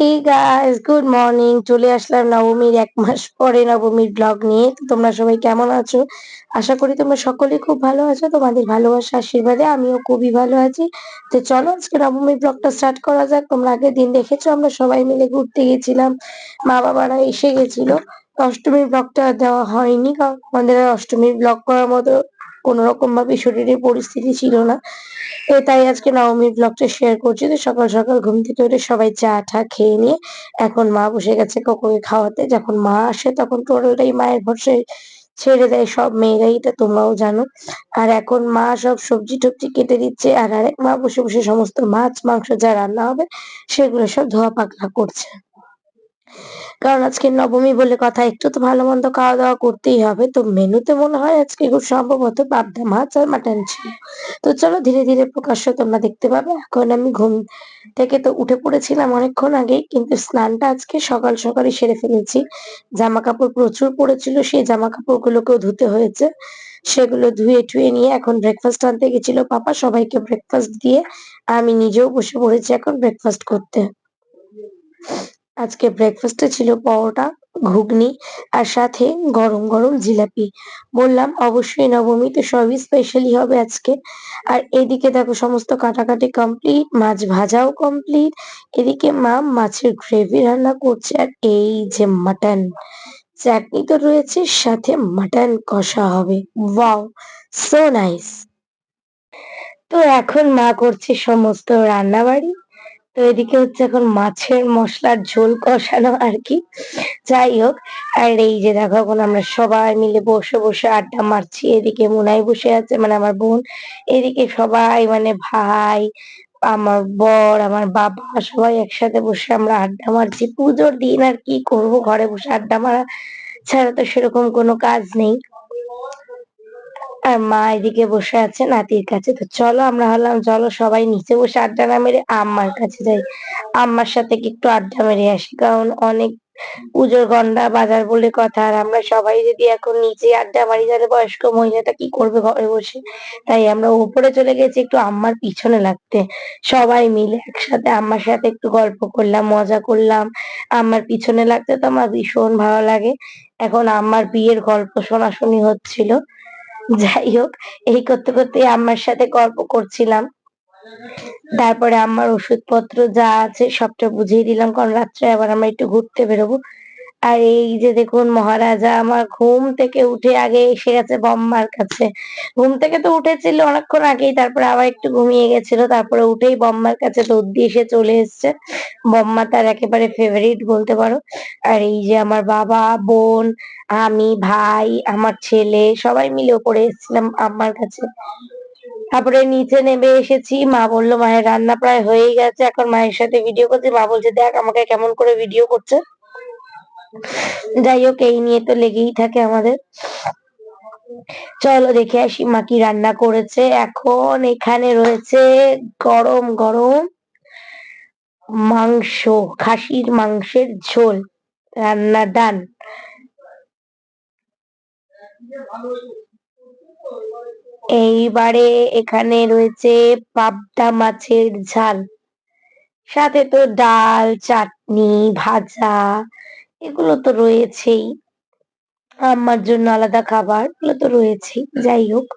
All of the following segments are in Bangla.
হে গাইস গুড মর্নিং চলে আসলাম নবমীর এক মাস পরে নবমীর ব্লগ নিয়ে। তোমরা সবাই কেমন আছো? আশা করি তোমরা সকলে খুব ভালো আছো। তোমাদের ভালোবাসা আশীর্বাদে আমিও খুবই ভালো আছি। তো চলো আজকে নবমীর ব্লগটা স্টার্ট করা যাক। তোমরা আগের দিন দেখেছ, আমরা সবাই মিলে ঘুরতে গেছিলাম। মা বাবারা এসে গেছিল। অষ্টমীর ব্লগটা দেওয়া হয়নি। কারণ আমাদের অষ্টমীর ব্লগ করার মতো কোনো রকম ভাবে শরীরের পরিস্থিতি ছিল না। তো তাই আজকে নবমীর ব্লগটা শেয়ার করছি। তো সকাল সকাল ঘুম থেকে উঠে সবাই চা টা খেয়ে নিয়ে এখন মা বসে গেছে কোকোকে খাওয়াতে। যখন মা আসে তখন টোটালটাই মায়ের ভরসায় ছেড়ে দেয় সব মেয়েরাই, এটা তোমরাও জানো। আর এখন মা সব সবজি টবজি কেটে দিচ্ছে আর আরেক মা বসে বসে সমস্ত মাছ, মাংস যা রান্না হবে সেগুলো সব ধোয়া পাকলা করছে। কারণ আজকে নবমী বলে কথা, একটু তো ভালো মন্দ খাওয়া দাওয়া করতেই হবে। তো মেনুতে মনে হয় আজকে খুব সম্ভবত পাবদা মাছ আর মাটন ছিল। তো চলো ধীরে ধীরে প্রকাশ্য তোমরা দেখতে পাবে। এখন আমি ঘুম থেকে তো উঠে পড়েছিলাম অনেকক্ষণ আগে কিন্তু স্নানটা আজকে সকাল সকালই সেরে ফেলেছি। জামা কাপড় প্রচুর পড়েছিল, সেই জামা কাপড়গুলোকেও ধুতে হয়েছে। সেগুলো ধুয়ে টুয়ে নিয়ে এখন ব্রেকফাস্ট আনতে গেছিল পাপা। সবাইকে ব্রেকফাস্ট দিয়ে আমি নিজেও বসে পড়েছি এখন ব্রেকফাস্ট করতে। আজকে ব্রেকফাস্টে ছিল পরোটা, ঘুগনি আর সাথে গরম গরম জিলাপি। বললাম, অবশ্যই নবমী তো সবই স্পেশালি হবে আজকে। আর এদিকে দেখো সমস্ত কাটাকাটি কমপ্লিট মাছ ভাজাও কমপ্লিট এদিকে মা মাছের গ্রেভি রান্না করছে আর এই যে মাটন চাটনি তো রয়েছে, সাথে মাটন কষা হবে। ওয়াও সো নাইস তো এখন মা করছে সমস্ত রান্না বাড়ি তো এদিকে হচ্ছে এখন মাছের মশলার ঝোল কষানো আর কি। যাই হোক, আর এই যে দেখো এখন আমরা সবাই মিলে বসে বসে আড্ডা মারছি। এদিকে মুনাই বসে আছে মানে আমার বোন। এদিকে সবাই মানে ভাই, আমার বর, আমার বাবা সবাই একসাথে বসে আমরা আড্ডা মারছি। পুজোর দিন আর কি করব? ঘরে বসে আড্ডা মারা ছাড়া তো সেরকম কোনো কাজ নেই। আর মা এদিকে বসে আছে, নাতির কাছে। তো চলো, আমরা হলাম, চলো সবাই নিচে বসে আড্ডা না মেরে আম্মার কাছে যাই। আম্মার সাথে একটু আড্ডা মেরে আসি? কারণ অনেক পুজোর গন্ডা, বাজার বলে কথা। আর আমরা সবাই যদি এখন নিচে আড্ডা মারি, তাহলে বয়স্ক মহিলাটা কি করবে ঘরে বসে? তাই আমরা উপরে চলে গেছি একটু আম্মার পিছনে লাগতে। সবাই মিলে একসাথে আম্মার সাথে একটু গল্প করলাম, মজা করলাম। আম্মার পিছনে লাগতে তো আমার ভীষণ ভালো লাগে। এখন আম্মার বিয়ের গল্প শোনাশুনি হচ্ছিল। যাই হোক, এই করতে করতে আম্মার সাথে গল্প করছিলাম। তারপরে আমার ওষুধপত্র যা আছে সবটা বুঝিয়ে দিলাম, কারণ রাত্রে আবার আমরা একটু ঘুরতে বেরোবো। আর এই যে দেখুন মহারাজা, আমার ঘুম থেকে উঠে আগে এসে গেছে বম্মার কাছে। ঘুম থেকে তো উঠেছিল অনেকক্ষণ আগেই, তারপরে আবার একটু ঘুমিয়ে গেছিল, তারপরে উঠেই বম্মার কাছে দৌড় দিয়ে এসে চলে এসছে। বম্মা তার একেবারে ফেভারিট বলতে পারো। আর এই যে আমার বাবা, বোন, আমি, ভাই, আমার ছেলে, সবাই মিলে ওপরে এসেছিলাম আম্মার কাছে। তারপরে নিচে নেমে এসেছি, মা বলল, মায়ের রান্না প্রায় হয়েই গেছে, এখন মায়ের সাথে ভিডিও করছি। মা বলছে, দেখ আমাকে কেমন করে ভিডিও করছে। যাই হোক, এই নিয়ে তো লেগেই থাকে আমাদের। চলো দেখে আসি মা কি রান্না করেছে। এখন এখানে রয়েছে গরম গরম মাংস, খাসির মাংসের ঝোল, রান্না ডান। এইবারে এখানে রয়েছে পাবদা মাছের ঝাল। সাথে তো ডাল, চাটনি, ভাজা এগুলো তো রয়েছেই। আমার জন্য আলাদা খাবার, এগুলো তো রয়েছেই, যাই হোক।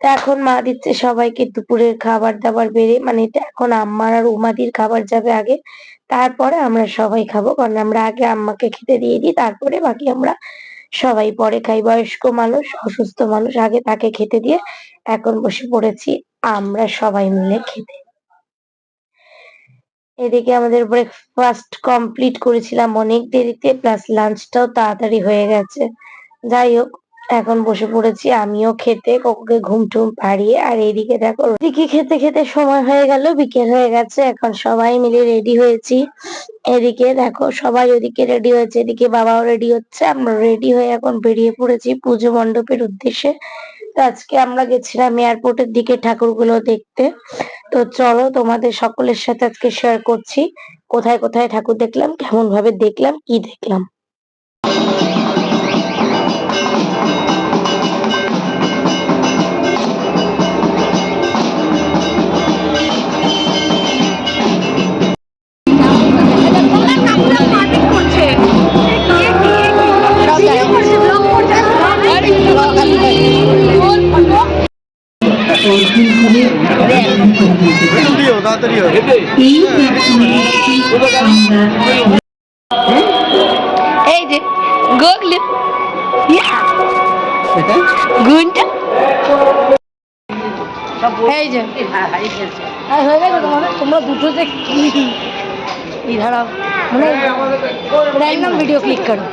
তা এখন মা দিচ্ছে সবাইকে দুপুরের খাবার দাবার বেড়ে মানে এটা এখন আম্মার আর উমাদির খাবার যাবে আগে। তারপরে আমরা সবাই খাব, কারণ আমরা আগে আম্মাকে খেতে দিয়ে দিই, তারপরে বাকি আমরা সবাই পরে খাই। বয়স্ক মানুষ, অসুস্থ মানুষ, আগে তাকে খেতে দিয়ে এখন বসে পড়েছি, আমরা সবাই মিলে খেতে। এদিকে আমাদের ব্রেকফাস্ট কমপ্লিট করেছিলাম অনেক দেরিতে প্লাস লাঞ্চটাও তাড়াতাড়ি হয়ে গেছে। যাই হোক, এখন বসে পড়েছি আমিও খেতে, কোকোকে ঘুম টুম পাড়িয়ে, আর এদিকে দেখো এদিকে খেতে খেতে সময় হয়ে গেল, বিকেল হয়ে গেছে, এখন সবাই মিলে রেডি হয়েছি। এদিকে দেখো, সবাই ওদিকে রেডি হয়েছে, এদিকে বাবাও রেডি হচ্ছে, আমরা রেডি হয়ে এখন বেরিয়ে পড়েছি পুজো মণ্ডপের উদ্দেশ্যে। তো আজকে আমরা গেছিলাম এয়ারপোর্টের দিকে ঠাকুরগুলো দেখতে। তো চলো তোমাদের সকলের সাথে আজকে শেয়ার করছি। কোথায় কোথায় ঠাকুর দেখলাম কেমন ভাবে দেখলাম, কি দেখলাম? তাড়াতাড়ি হবে। এই যে গুগলি। গুনটা এই যে। তোমরা দুটো যে কি দাঁড়াও মানে র্যান্ডম ভিডিও ক্লিক করো।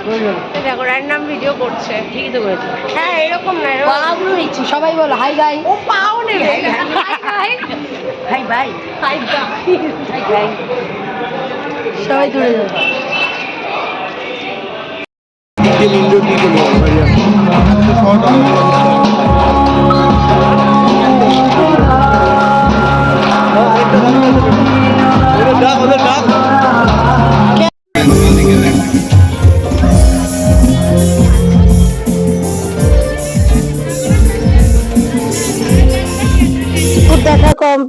দেখো র্যান্ডম ভিডিও করছে। ঠিকই তো করেছে হ্যাঁ এরকম না এরকম। পাগুলো নিচ্ছি সবাই বলো হাই গাই ও পাও নেবে। Hi hi bye hi hi সবাই দূরে যাও। ডাক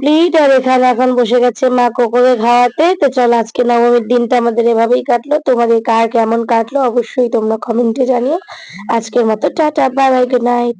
কমপ্লিট আর এখানে এখন বসে গেছে মা কোকোকে খাওয়াতে। তো চল, আজকে নবমীর দিনটা আমাদের এভাবেই কাটলো। তোমাদের কার কেমন কাটলো অবশ্যই তোমরা কমেন্টে জানিও। আজকের মতো tata bye bye good night